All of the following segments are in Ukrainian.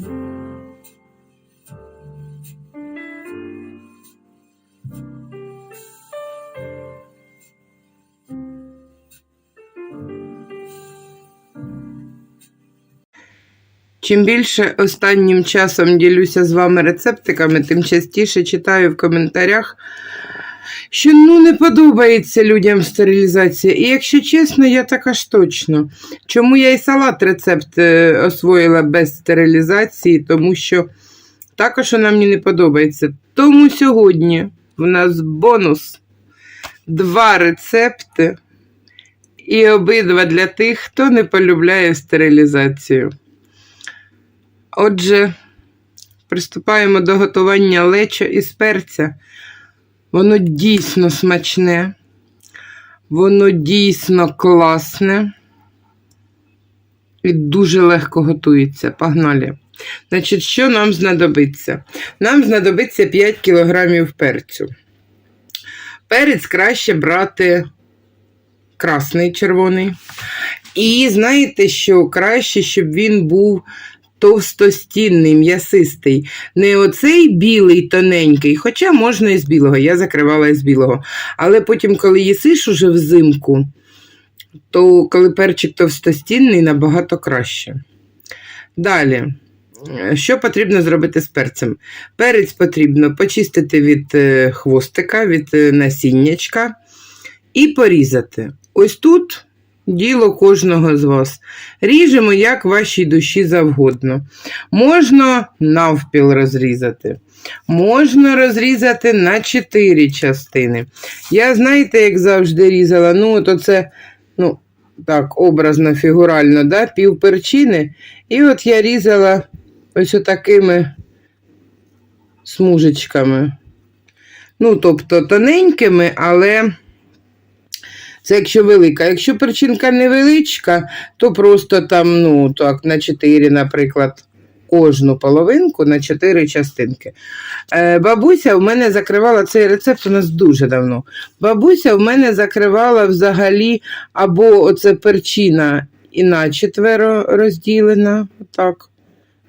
Чим більше останнім часом ділюся з вами рецептиками, тим частіше читаю в коментарях, що ну не подобається людям стерилізація. І якщо чесно, я така ж точно. Чому я і салат рецепт е, освоїла без стерилізації, тому що також вона мені не подобається. Тому сьогодні в нас бонус два рецепти. І обидва для тих, хто не полюбляє стерилізацію. Отже, приступаємо до готування лечо із перця. Воно дійсно смачне, воно дійсно класне і дуже легко готується. Погнали. Значить, що нам знадобиться? Нам знадобиться 5 кг перцю. Перець краще брати красний червоний. І знаєте, що краще, щоб він був товстостінний, м'ясистий. Не оцей білий тоненький, хоча можна і з білого, я закривала із білого. Але потім, коли їсиш уже взимку, то коли перчик товстостінний, набагато краще. Далі. Що потрібно зробити з перцем? Перець потрібно почистити від е, хвостика, від е, насіннячка і порізати. Ось тут діло кожного з вас. Ріжемо, як вашій душі завгодно. Можна навпіл розрізати. Можна розрізати на 4 частини. Я, знаєте, як завжди різала, ну, от оце, ну, так, образно, фігурально, да, пів перчини. І от я різала ось отакими смужечками. Ну, тобто тоненькими, але. Це якщо велика. Якщо перчинка невеличка, то просто там, ну, так, на 4, наприклад, кожну половинку на 4 частинки. Е, Бабуся в мене закривала цей рецепт у нас дуже давно. Бабуся в мене закривала взагалі або оце перчина і на четверо розділена. Так.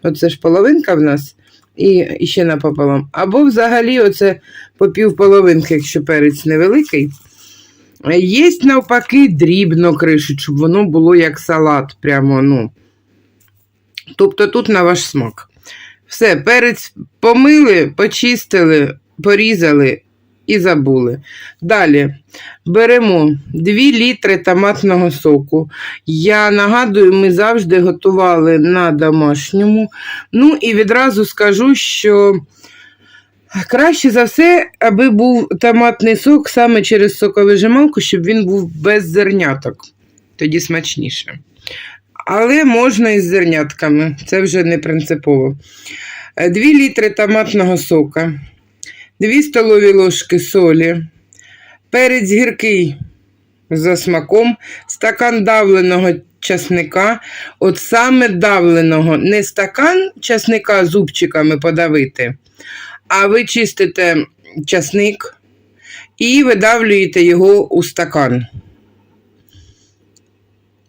Оце ж половинка в нас. І, ще напополам. Або взагалі оце по півполовинки, якщо перець невеликий. Є навпаки дрібно кришить, щоб воно було як салат. прямо, ну. Тобто тут на ваш смак. Все, перець помили, почистили, порізали і забули. Далі беремо 2 літри томатного соку. Я нагадую, ми завжди готували на домашньому. Ну і відразу скажу, що. Краще за все, аби був томатний сок саме через соковижималку, щоб він був без зерняток. Тоді смачніше. Але можна із зернятками, це вже не принципово. 2 літри томатного сока, 2 столові ложки солі, перець гіркий за смаком, стакан давленого часника. От саме давленого, не стакан часника зубчиками подавити. А ви чистите часник і видавлюєте його у стакан.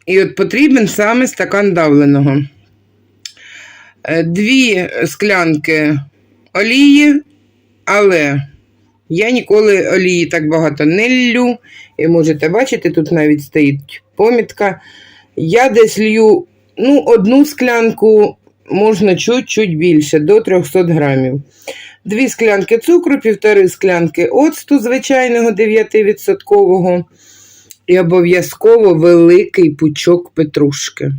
І от потрібен саме стакан давленого. Е, дві склянки олії, але я ніколи олії так багато не лью. І можете бачити, тут навіть стоїть помітка. Я десь лью ну, одну склянку, можна чуть-чуть більше, до 300 грамів. Дві склянки цукру, півтори склянки оцту звичайного 9%. І обов'язково великий пучок петрушки.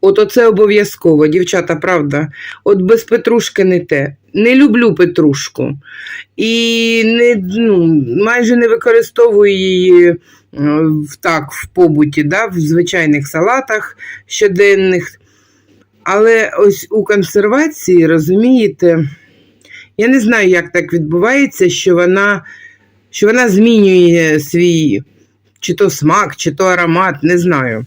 От оце обов'язково, дівчата, правда. От без петрушки не те. Не люблю петрушку. І не, ну, майже не використовую її е, так, в побуті, да, в звичайних салатах щоденних. Але ось у консервації, розумієте, я не знаю, як так відбувається, що вона що вона змінює свій чи то смак, чи то аромат, не знаю.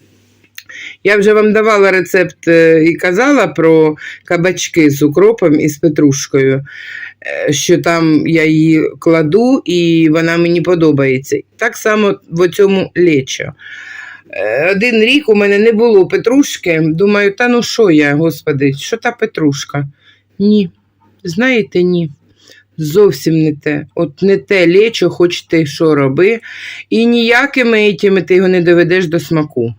Я вже вам давала рецепт е, і казала про кабачки з укропом і з петрушкою, е, що там я її кладу і вона мені подобається. Так само в цьому лечо. Е, Один рік у мене не було петрушки. Думаю, та ну що я, господи, що та петрушка? Ні. Знаєте, ні. Зовсім не те. От не те лечо, хоч ти що роби. І ніякими етіми ти його не доведеш до смаку.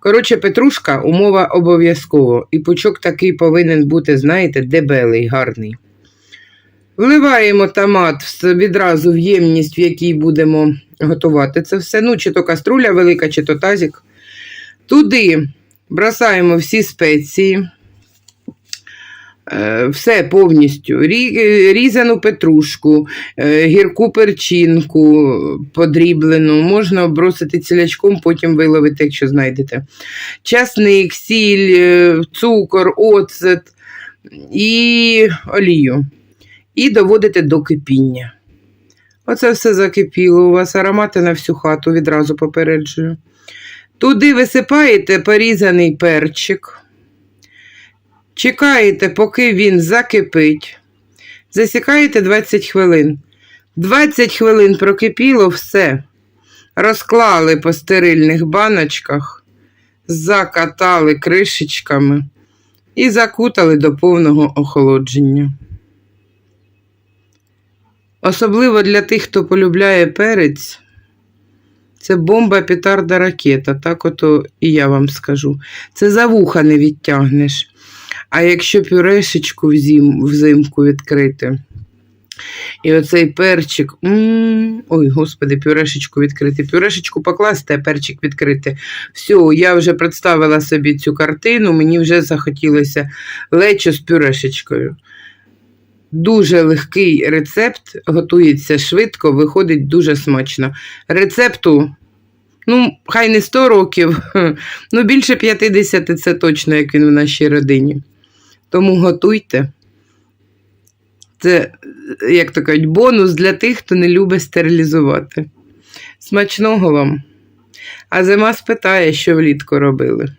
Коротше, петрушка умова обов'язково. І пучок такий повинен бути, знаєте, дебелий, гарний. Вливаємо томат відразу в ємність, в якій будемо готувати це все. Ну, чи то каструля велика, чи то тазик. Туди бросаємо всі спеції. Е, Все повністю. Різану петрушку, е, гірку перчинку подріблену, можна обросити цілячком, потім виловити, якщо знайдете. Часник, сіль, е, цукор, оцет і олію. І доводите до кипіння. Оце все закипіло. У вас аромати на всю хату, відразу попереджую. Туди висипаєте порізаний перчик. Чекаєте, поки він закипить. Засікаєте 20 хвилин. 20 хвилин прокипіло все. Розклали по стерильних баночках, закатали кришечками і закутали до повного охолодження. Особливо для тих, хто полюбляє перець, це бомба, петарда, ракета. Так ото і я вам скажу. Це за вуха не відтягнеш. А якщо пюрешечку взим, взимку відкрити, і оцей перчик, м ой, господи, пюрешечку відкрити. Пюрешечку покласти, а перчик відкрити. Все, я вже представила собі цю картину, мені вже захотілося лечо з пюрешечкою. Дуже легкий рецепт, готується швидко, виходить дуже смачно. Рецепту, ну, хай не 100 років, ну більше 50 це точно, як він в нашій родині. Тому готуйте. Це, як то кажуть, бонус для тих, хто не любить стерилізувати. Смачного вам! А зима спитає, що влітку робили.